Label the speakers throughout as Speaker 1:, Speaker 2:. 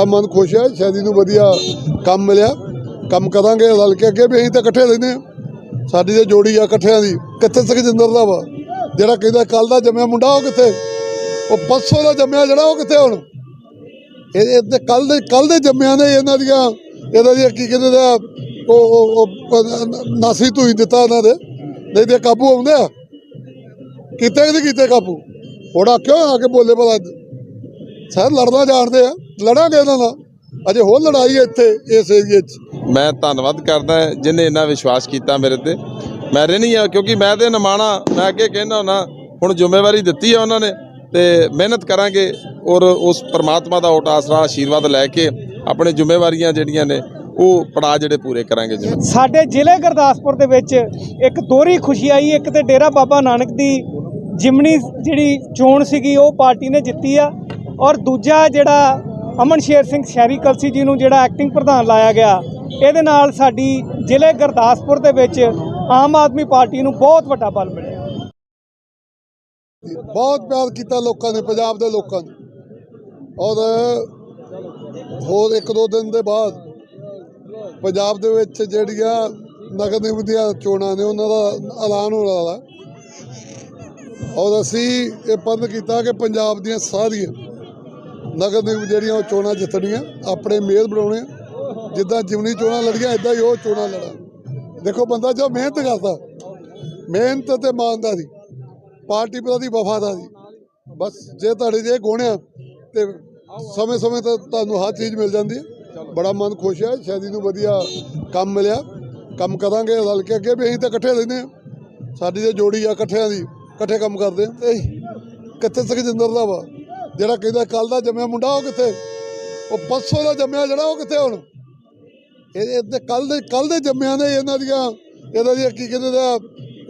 Speaker 1: ਬੜਾ ਮਨ ਖੁਸ਼ ਹੈ ਸ਼ਾਦੀ ਨੂੰ ਵਧੀਆ ਕੰਮ ਮਿਲਿਆ। ਕੰਮ ਕਰਾਂਗੇ, ਰਲ ਕੇ ਅੱਗੇ ਵੀ ਅਸੀਂ ਤਾਂ ਇਕੱਠੇ ਰਹਿੰਦੇ ਹਾਂ। ਸਾਡੀ ਤੇ ਜੋੜੀ ਆ ਇਕੱਠਿਆਂ ਦੀ। ਕਿੱਥੇ ਸੁਖਜਿੰਦਰ ਦਾ ਵਾ? ਜਿਹੜਾ ਕਹਿੰਦਾ ਕੱਲ ਦਾ ਜੰਮਿਆ ਮੁੰਡਾ ਉਹ ਕਿੱਥੇ? ਉਹ ਪਰਸੋਂ ਦਾ ਜੰਮਿਆ ਜਿਹੜਾ ਉਹ ਕਿੱਥੇ ਹੁਣ? ਇਹ ਤੇ ਕੱਲ ਦੇ ਕੱਲ ਦੇ ਜੰਮਿਆਂ ਨੇ ਇਹਨਾਂ ਦੀਆਂ ਇਹਨਾਂ ਦੀਆਂ ਕੀ ਕਹਿੰਦੇ ਦਾ ਉਹ ਉਹ- ਉਹ ਨਾਸੀ ਧੂਈ ਦਿੱਤਾ ਇਹਨਾਂ ਦੇ। ਨਹੀਂ ਤੇ ਕਾਬੂ ਆਉਂਦੇ ਆ। ਕੀਤੇ ਕਿ ਨਹੀਂ ਕੀਤੇ ਕਾਬੂ? ਥੋੜਾ ਕਿਉਂ ਆ ਕੇ ਬੋਲੇ ਭਲਾ। ਸਰ ਲੜਨਾ ਜਾਣਦੇ ਆ। ਲੜਾਂਗੇ ਇਹਨਾਂ ਨਾਲ। ਅਜੇ ਹੋਰ ਲੜਾਈ ਹੈ ਇੱਥੇ ਇਸ ਏਰੀਏ 'ਚ।
Speaker 2: ਮੈਂ ਧੰਨਵਾਦ ਕਰਦਾ ਜਿਨੇ ਇੰਨਾ ਵਿਸ਼ਵਾਸ ਕੀਤਾ ਮੇਰੇ ਤੇ। ਮੈਂ ਰਹਿਣੀ ਆ ਕਿਉਂਕਿ ਮੈਂ ਤੇ ਨਿਮਾਣਾ ਮੈਂ ਅੱਗੇ ਕਹਿੰਦਾ ਹੁੰਦਾ ਹੁਣ ਜ਼ਿੰਮੇਵਾਰੀ ਦਿੱਤੀ ਆ ਉਹਨਾਂ ਨੇ ਤੇ ਮਿਹਨਤ ਕਰਾਂਗੇ ਔਰ ਉਸ ਪ੍ਰਮਾਤਮਾ ਦਾ ਓਟ ਆਸਰਾ ਆਸ਼ੀਰਵਾਦ ਲੈ ਕੇ ਆਪਣੇ ਜ਼ਿੰਮੇਵਾਰੀਆਂ ਜਿਹੜੀਆਂ ਨੇ ਉਹ ਪੜਾ ਜਿਹੜੇ ਪੂਰੇ ਕਰਾਂਗੇ ਜੀ।
Speaker 3: ਸਾਡੇ ਜ਼ਿਲ੍ਹੇ ਗੁਰਦਾਸਪੁਰ ਦੇ ਵਿੱਚ ਇੱਕ ਦੋਹਰੀ ਖੁਸ਼ੀ ਆਈ ਇੱਕ ਤੇ ਡੇਰਾ ਬਾਬਾ ਨਾਨਕ ਦੀ ਜਿਮਨੀ ਜਿਹੜੀ ਚੋਣ ਸੀਗੀ ਉਹ ਪਾਰਟੀ ਨੇ ਜਿੱਤੀ ਆ। ਔਰ ਦੂਜਾ ਜਿਹੜਾ ਅਮਨ ਸ਼ੇਰ ਸਿੰਘ ਸ਼ਹਿਰੀ ਕਲਸੀ ਜੀ ਨੂੰ ਜਿਹੜਾ ਐਕਟਿੰਗ ਪ੍ਰਧਾਨ ਲਾਇਆ ਗਿਆ, ਇਹਦੇ ਨਾਲ ਸਾਡੀ ਜ਼ਿਲ੍ਹੇ ਗੁਰਦਾਸਪੁਰ ਦੇ ਵਿੱਚ ਆਮ ਆਦਮੀ ਪਾਰਟੀ ਨੂੰ ਬਹੁਤ ਵੱਡਾ ਬਲ ਮਿਲਿਆ।
Speaker 1: ਬਹੁਤ ਪਿਆਰ ਕੀਤਾ ਲੋਕਾਂ ਨੇ, ਪੰਜਾਬ ਦੇ ਲੋਕਾਂ ਨੇ। ਔਰ ਹੋਰ ਇੱਕ ਦੋ ਦਿਨ ਦੇ ਬਾਅਦ ਪੰਜਾਬ ਦੇ ਵਿੱਚ ਜਿਹੜੀਆਂ ਨਗਰ ਨਿਗਮ ਦੀਆਂ ਚੋਣਾਂ ਨੇ, ਉਹਨਾਂ ਦਾ ਐਲਾਨ ਹੋਣ ਵਾਲਾ ਔਰ ਅਸੀਂ ਇਹ ਪੰਨ ਕੀਤਾ ਕਿ ਪੰਜਾਬ ਦੀਆਂ ਸਾਰੀਆਂ ਨਗਰ ਨਿਗਮ ਜਿਹੜੀਆਂ ਉਹ ਚੋਣਾਂ ਜਿੱਤਣੀਆਂ, ਆਪਣੇ ਮੇਅਰ ਬਣਾਉਣੇ ਆ। ਜਿੱਦਾਂ ਜਿਮਨੀ ਚੋਣਾਂ ਲੜੀਆਂ ਇਦਾਂ ਹੀ ਉਹ ਚੋਣਾਂ ਲੜਾ। ਦੇਖੋ ਬੰਦਾ ਜੋ ਮਿਹਨਤ ਕਰਦਾ, ਮਿਹਨਤ ਤੇ ਸੀ ਪਾਰਟੀ ਪ੍ਰਤੀ ਵਫ਼ਾਦਾਰ। ਸੀ ਬਸ ਜੇ ਤੁਹਾਡੇ ਜੇ ਗੁਣ ਆ, ਤੇ ਸਮੇਂ ਸਮੇਂ ਤੇ ਤੁਹਾਨੂੰ ਹਰ ਚੀਜ਼ ਮਿਲ ਜਾਂਦੀ ਹੈ। ਬੜਾ ਮਨ ਖੁਸ਼ ਹੈ ਸ਼ਾਦੀ ਨੂੰ ਵਧੀਆ ਕੰਮ ਮਿਲਿਆ। ਕੰਮ ਕਰਾਂਗੇ, ਰਲ ਕੇ ਅੱਗੇ ਵੀ ਅਸੀਂ ਤਾਂ ਇਕੱਠੇ ਰਹਿੰਦੇ ਹਾਂ। ਸਾਡੀ ਤੇ ਜੋੜੀ ਆ ਇਕੱਠਿਆਂ ਦੀ, ਇਕੱਠੇ ਕੰਮ ਕਰਦੇ ਹਾਂ। ਤੇ ਕਿੱਥੇ ਸੁਖਜਿੰਦਰ ਦਾ ਵਾ? ਜਿਹੜਾ ਕਹਿੰਦਾ ਕੱਲ ਦਾ ਜੰਮਿਆ ਮੁੰਡਾ ਉਹ ਕਿੱਥੇ? ਉਹ ਪਰਸੋਂ ਦਾ ਜੰਮਿਆ ਜਿਹੜਾ ਉਹ ਕਿੱਥੇ ਹੁਣ? ਇਹ ਤੇ ਕੱਲ ਦੇ ਕੱਲ ਦੇ ਜੰਮਿਆਂ ਨੇ ਇਹਨਾਂ ਦੀਆਂ ਇਹਨਾਂ ਦੀਆਂ ਕੀ ਕਹਿੰਦੇ ਦਾ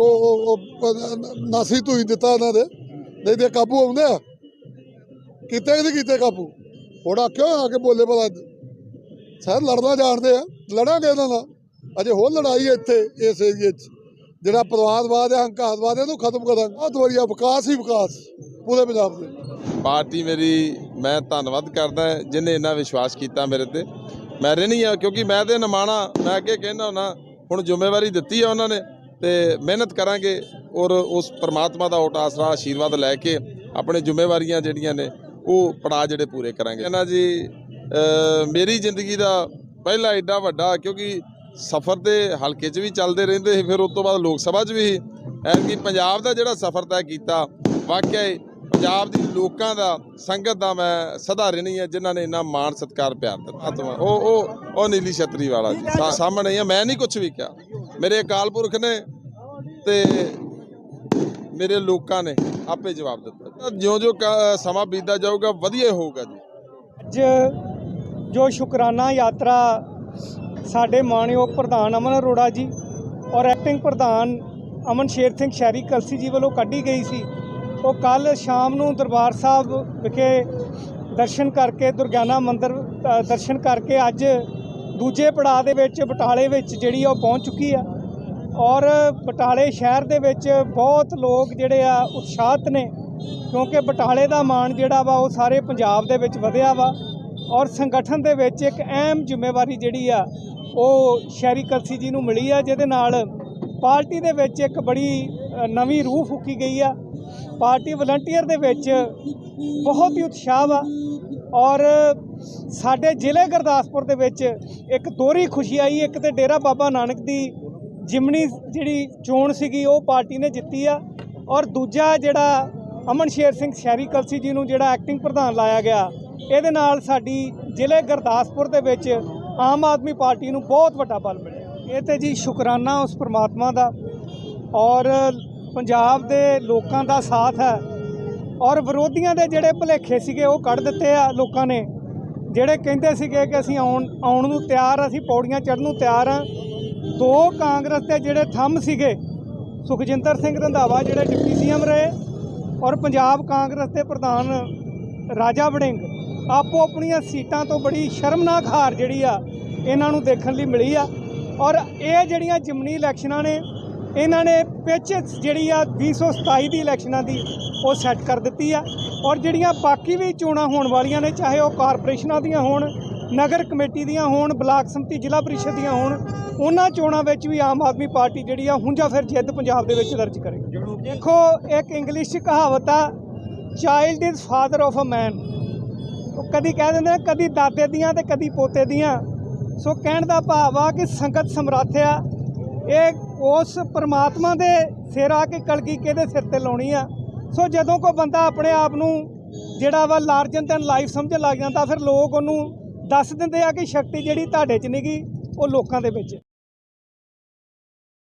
Speaker 1: ਉਹ, ਉਹ- ਉਹ ਨਾਸੀ ਧੂਈ ਦਿੱਤਾ ਇਹਨਾਂ ਦੇ। ਨਹੀਂ ਤੇ ਕਾਬੂ ਆਉਂਦੇ ਆ। ਕੀਤੇ ਕਿ ਨਹੀਂ ਕੀਤੇ ਕਾਬੂ? ਥੋੜਾ ਕਿਉਂ ਆ ਕੇ ਬੋਲੇ ਭਲਾ। ਸਰ ਲੜਨਾ ਜਾਣਦੇ ਆ। ਲੜਾਂਗੇ ਇਹਨਾਂ ਨਾਲ। ਅਜੇ ਹੋਰ ਲੜਾਈ ਹੈ ਇੱਥੇ, ਇਸ ਏਰੀਏ 'ਚ। ਜਿਹੜਾ ਪਰਿਵਾਰਵਾਦ ਹੈ ਹੰਕਾਰਵਾਦ ਹੈ, ਇਹਨੂੰ ਖਤਮ ਕਰਾਂਗੇ। ਬਹੁਤ ਵਧੀਆ ਵਿਕਾਸ ਹੀ ਵਿਕਾਸ, ਪੂਰੇ ਪੰਜਾਬ ਦੇ।
Speaker 2: ਪਾਰਟੀ ਮੇਰੀ, ਮੈਂ ਧੰਨਵਾਦ ਕਰਦਾ ਜਿਨੇ ਇੰਨਾ ਵਿਸ਼ਵਾਸ ਕੀਤਾ ਮੇਰੇ ਤੇ। ਮੈਂ ਰਹਿਣੀ ਆ ਕਿਉਂਕਿ ਮੈਂ ਤੇ ਨਮਾਣਾ, ਮੈਂ ਅੱਗੇ ਕਹਿੰਦਾ ਹੁੰਦਾ, ਹੁਣ ਜ਼ਿੰਮੇਵਾਰੀ ਦਿੱਤੀ ਆ ਉਹਨਾਂ ਨੇ ਤੇ ਮਿਹਨਤ ਕਰਾਂਗੇ ਔਰ ਉਸ ਪ੍ਰਮਾਤਮਾ ਦਾ ਓਟ ਆਸਰਾ, ਆਸ਼ੀਰਵਾਦ ਲੈ ਕੇ ਆਪਣੇ ਜ਼ਿੰਮੇਵਾਰੀਆਂ ਜਿਹੜੀਆਂ ਨੇ, ਉਹ ਪੜਾ ਜਿਹੜੇ ਪੂਰੇ ਕਰਾਂਗੇ। ਇਹਨਾਂ ਜੀ ਮੇਰੀ ਜ਼ਿੰਦਗੀ ਦਾ ਪਹਿਲਾ ਐਡਾ ਵੱਡਾ, ਕਿਉਂਕਿ ਸਫ਼ਰ ਤੇ ਹਲਕੇ 'ਚ ਵੀ ਚੱਲਦੇ ਰਹਿੰਦੇ ਸੀ, ਫਿਰ ਉਸ ਤੋਂ ਬਾਅਦ ਲੋਕ ਸਭਾ 'ਚ ਵੀ ਸੀ। ਐਤਕੀ ਪੰਜਾਬ ਦਾ ਜਿਹੜਾ ਸਫ਼ਰ ਤੈਅ ਕੀਤਾ, ਵਾਕਿਆ ਹੀ ਪੰਜਾਬ ਦੀ ਲੋਕਾਂ ਦਾ ਸੰਗਤ ਦਾ ਮੈਂ ਸਦਾ ਰਹਿਣੀ ਹੈ ਜਿਨ੍ਹਾਂ ਨੇ ਇੰਨਾ ਮਾਣ ਸਤਿਕਾਰ ਪਿਆਰ ਦਿੱਤਾ। ਉਹ ਉਹ ਉਹ ਨੀਲੀ ਛਤਰੀ ਵਾਲਾ ਜੀ ਸਾਹਮਣੇ ਹੀ ਆ। ਮੈਂ ਨਹੀਂ ਕੁਝ ਵੀ ਕਿਹਾ। ਮੇਰੇ ਅਕਾਲ ਪੁਰਖ ਨੇ ਤੇ ਮੇਰੇ ਲੋਕਾਂ ਨੇ ਆਪੇ ਜਵਾਬ ਦਿੱਤਾ। ਜਿਉਂ-ਜਿਉਂ ਸਮਾਂ ਬੀਤਦਾ ਜਾਊਗਾ ਵਧੀਆ ਹੋਊਗਾ ਜੀ।
Speaker 3: ਅੱਜ ਜੋ ਸ਼ੁਕਰਾਨਾ ਯਾਤਰਾ ਸਾਡੇ ਮਾਣਯੋਗ ਪ੍ਰਧਾਨ ਅਮਨ ਅਰੋੜਾ ਜੀ ਔਰ ਐਕਟਿੰਗ ਪ੍ਰਧਾਨ ਅਮਨ ਸ਼ੇਰ ਸਿੰਘ ਸ਼ਹਿਰੀ ਕਲਸੀ ਜੀ ਵੱਲੋਂ ਕੱਢੀ ਗਈ ਸੀ ਉਹ ਕੱਲ ਸ਼ਾਮ ਨੂੰ ਦਰਬਾਰ ਸਾਹਿਬ ਵਿਖੇ ਦਰਸ਼ਨ ਕਰਕੇ ਦੁਰਗਿਆਨਾ ਮੰਦਿਰ ਦਰਸ਼ਨ ਕਰਕੇ ਅੱਜ ਦੂਜੇ ਪੜਾਅ ਦੇ ਵਿੱਚ ਬਟਾਲੇ ਵਿੱਚ ਜਿਹੜੀ ਆ ਉਹ ਪਹੁੰਚ ਚੁੱਕੀ ਆ। ਔਰ ਬਟਾਲੇ ਸ਼ਹਿਰ ਦੇ ਵਿੱਚ ਬਹੁਤ ਲੋਕ ਜਿਹੜੇ ਆ ਉਤਸ਼ਾਹਤ ਨੇ, ਕਿਉਂਕਿ ਬਟਾਲੇ ਦਾ ਮਾਣ ਜਿਹੜਾ ਵਾ ਉਹ ਸਾਰੇ ਪੰਜਾਬ ਦੇ ਵਿੱਚ ਵਧਿਆ ਵਾ। ਔਰ ਸੰਗਠਨ ਦੇ ਵਿੱਚ ਇੱਕ ਅਹਿਮ ਜ਼ਿੰਮੇਵਾਰੀ ਜਿਹੜੀ ਆ ਉਹ ਸ਼ਹਿਰੀ ਕਲਸੀ ਜੀ ਨੂੰ ਮਿਲੀ ਆ, ਜਿਹਦੇ ਨਾਲ ਪਾਰਟੀ ਦੇ ਵਿੱਚ ਇੱਕ ਬੜੀ ਨਵੀਂ ਰੂਹ ਫੂਕੀ ਗਈ ਆ। ਪਾਰਟੀ ਵਲੰਟੀਅਰ ਦੇ ਵਿੱਚ ਬਹੁਤ ਹੀ ਉਤਸ਼ਾਹ ਵਾ ਔਰ ਸਾਡੇ ਜ਼ਿਲ੍ਹੇ ਗੁਰਦਾਸਪੁਰ ਦੇ ਵਿੱਚ ਇੱਕ ਦੋਹਰੀ ਖੁਸ਼ੀ ਆਈ, ਇੱਕ ਤੇ ਡੇਰਾ ਬਾਬਾ ਨਾਨਕ ਦੀ ਜਿਮਨੀ ਜਿਹੜੀ ਚੋਣ ਸੀਗੀ, ਉਹ ਪਾਰਟੀ ਨੇ ਜਿੱਤੀ ਆ ਔਰ ਦੂਜਾ ਜਿਹੜਾ ਅਮਨ ਸ਼ੇਰ ਸਿੰਘ ਸ਼ਹਿਰੀ ਕਲਸੀ ਜੀ ਨੂੰ ਜਿਹੜਾ ਐਕਟਿੰਗ ਪ੍ਰਧਾਨ ਲਾਇਆ ਗਿਆ, ਇਹਦੇ ਨਾਲ ਸਾਡੀ ਜ਼ਿਲ੍ਹੇ ਗੁਰਦਾਸਪੁਰ ਦੇ ਵਿੱਚ ਆਮ ਆਦਮੀ ਪਾਰਟੀ ਨੂੰ ਬਹੁਤ ਵੱਡਾ ਬਲ ਮਿਲਿਆ। ਇਹ ਤੇ ਜੀ ਸ਼ੁਕਰਾਨਾ ਉਸ ਪ੍ਰਮਾਤਮਾ ਦਾ ਔਰ ਪੰਜਾਬ ਦੇ ਲੋਕਾਂ ਦਾ ਸਾਥ ਹੈ ਔਰ ਵਿਰੋਧੀਆਂ ਦੇ ਜਿਹੜੇ ਭੁਲੇਖੇ ਸੀਗੇ ਉਹ ਕੱਢ ਦਿੱਤੇ ਆ ਲੋਕਾਂ ਨੇ, ਜਿਹੜੇ ਕਹਿੰਦੇ ਸੀਗੇ ਕਿ ਅਸੀਂ ਆਉਣ ਆਉਣ ਨੂੰ ਤਿਆਰ ਅਸੀਂ ਪੌੜੀਆਂ ਚੜ੍ਹਨ ਨੂੰ ਤਿਆਰ ਆ। ਦੋ ਕਾਂਗਰਸ ਦੇ ਜਿਹੜੇ ਥੰਮ ਸੀਗੇ, ਸੁਖਜਿੰਦਰ ਸਿੰਘ ਰੰਧਾਵਾ ਜਿਹੜੇ ਡਿਪਟੀ ਸੀਐਮ ਰਹੇ ਔਰ ਪੰਜਾਬ ਕਾਂਗਰਸ ਦੇ ਪ੍ਰਧਾਨ ਰਾਜਾ ਵੜਿੰਗ, ਆਪੋ ਆਪਣੀਆਂ ਸੀਟਾਂ ਤੋਂ ਬੜੀ ਸ਼ਰਮਨਾਕ ਹਾਰ ਜਿਹੜੀ ਆ, ਇਹਨਾਂ ਨੂੰ ਦੇਖਣ ਲਈ ਮਿਲੀ ਆ। ਔਰ ਇਹ ਜਿਹੜੀਆਂ ਜਿਮਨੀ ਇਲੈਕਸ਼ਨਾਂ ਨੇ ਇਹਨਾਂ ਨੇ ਪਿੱਚ ਜਿਹੜੀ ਆ 2027 ਦੀ ਇਲੈਕਸ਼ਨਾਂ ਦੀ ਉਹ ਸੈੱਟ ਕਰ ਦਿੱਤੀ ਆ। ਔਰ ਜਿਹੜੀਆਂ ਬਾਕੀ ਵੀ ਚੋਣਾਂ ਹੋਣ ਵਾਲੀਆਂ ਨੇ, ਚਾਹੇ ਉਹ ਕਾਰਪੋਰੇਸ਼ਨਾਂ ਦੀਆਂ ਹੋਣ, ਨਗਰ ਕਮੇਟੀ ਦੀਆਂ ਹੋਣ, ਬਲਾਕ ਸੰਮਤੀ, ਜ਼ਿਲ੍ਹਾ ਪਰਿਸ਼ਦ ਦੀਆਂ ਹੋਣ, ਉਹਨਾਂ ਚੋਣਾਂ ਵਿੱਚ ਵੀ ਆਮ ਆਦਮੀ ਪਾਰਟੀ ਜਿਹੜੀ ਆ ਹੁੰਜਾ ਫਿਰ ਜਿੱਤ ਪੰਜਾਬ ਦੇ ਵਿੱਚ ਦਰਜ ਕਰੇ ਦੇਖੋ, ਇੱਕ ਇੰਗਲਿਸ਼ 'ਚ ਕਹਾਵਤ ਆ child is father of a man ਉਹ ਕਦੀ ਕਹਿ ਦਿੰਦੇ ਨੇ, ਕਦੀ ਦਾਦੇ ਦੀਆਂ ਤੇ ਕਦੀ ਪੋਤੇ ਦੀਆਂ। ਸੋ ਕਹਿਣ ਦਾ ਭਾਵ ਆ ਕਿ ਸੰਗਤ ਸਮਰੱਥ ਆ। ਇਹ ਉਸ ਪਰਮਾਤਮਾ ਦੇ ਸਿਰ ਆ ਕੇ ਕਲਗੀ ਕਿਹਦੇ ਸਿਰ ਤੇ ਲਾਉਣੀ ਆ? ਸੋ ਜਦੋਂ ਕੋਈ ਬੰਦਾ ਆਪਣੇ ਆਪ ਨੂੰ ਜਿਹੜਾ ਵਾ ਲਾਰਜਨ ਤੈਨ ਲਾਈਫ ਸਮਝਣ ਲੱਗ ਜਾਂਦਾ, ਫਿਰ ਲੋਕ ਉਹਨੂੰ ਦੱਸ ਦਿੰਦੇ ਆ ਕਿ ਸ਼ਕਤੀ ਜਿਹੜੀ ਤੁਹਾਡੇ 'ਚ ਨਹੀਂਗੀ ਉਹ ਲੋਕਾਂ ਦੇ ਵਿੱਚ।